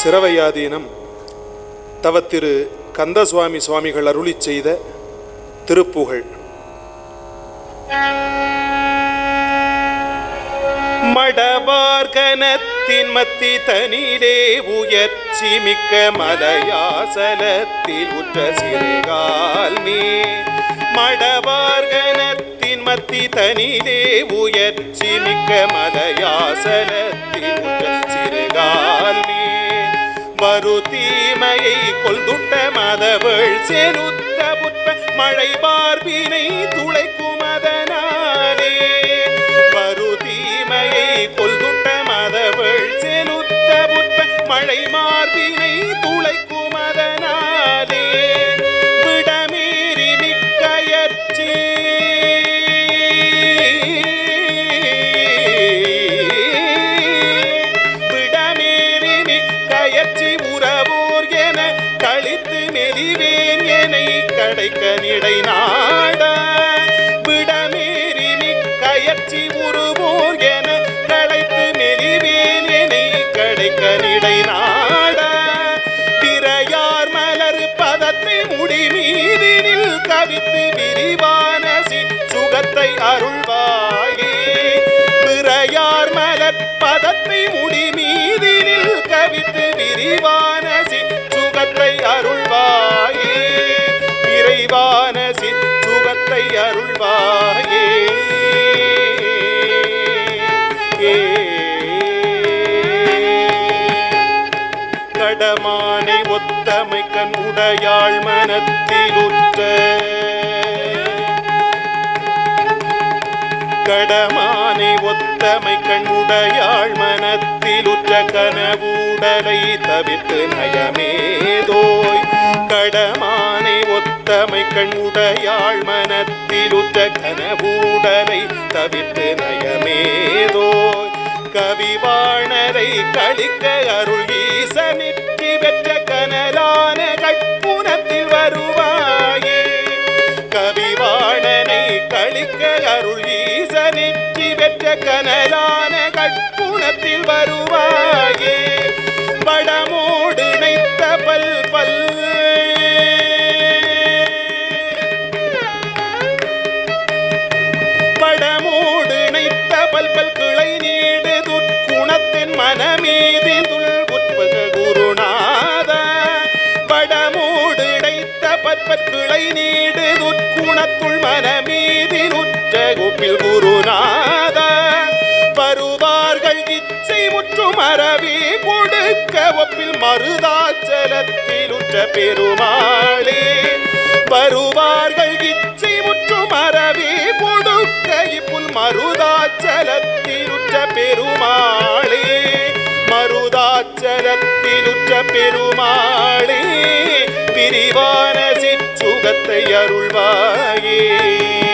சிரவையாதீனம் தவத்திரு கந்தசுவாமி சுவாமிகள் அருளிச் செய்த திருப்புகழ். மடவார்கனத்தின் மத்தி தனிலே உயர்ச்சி மிக்க மலையாசலத்தில் உற்ற சிறுகால் நீ மடவார்கனத்தின் மத்தி தனிலே உயர்ச்சி மிக்க மலையாசலத்தில் உற்ற மறு தீமையை கொள்துட்ட மதவள் செலுத்த புற்ற மழை பார்ப்பினை துளை நெறிவேன் என கடைக்க நிடை நாட கடமானை ஒத்தமை கண் உடையாள் மனத்திலுற்ற. கடமானை ஒத்தமை கண் உடையாள் மனத்திலுற்ற கனவுடலை தவிர்த்து நயமேதோய் கடமானை ஒத்த தமை உடையாள் மனத்திலுத்த கனவுடலை தவிர்த்து நயமேதோ. கவிவாணரை கழிக்க அருள் ஈசனிற்கு பெற்ற கனலான கட்புணத்தில் வருவாயே. கவிவாணனை கழிக்க அருள் ஈசனிற்கு பெற்ற கனலான கட்புணத்தில் வருவாய். துர்க்குணத்தின் மனமீதில் குருநாத படமோடு இடைத்த பற்பற் நீடு துர்க்குணத்துள் மனமீதி உற்ற குப்பில் குருநாத பருவார்கள் இச்சை முற்றும் அறவே கொடுக்க ஒப்பில் மருதாச்சலத்தில் உற்ற பெருமாளே வருவார்கள் இச்சை முற்றும் அறவே கொடுக்க இப்புல் மருதாச்சலத்தில் உற்ற பெருமாள் பெருமாளே பிரிவான சிற்றுகத்தை அருள்வாயே.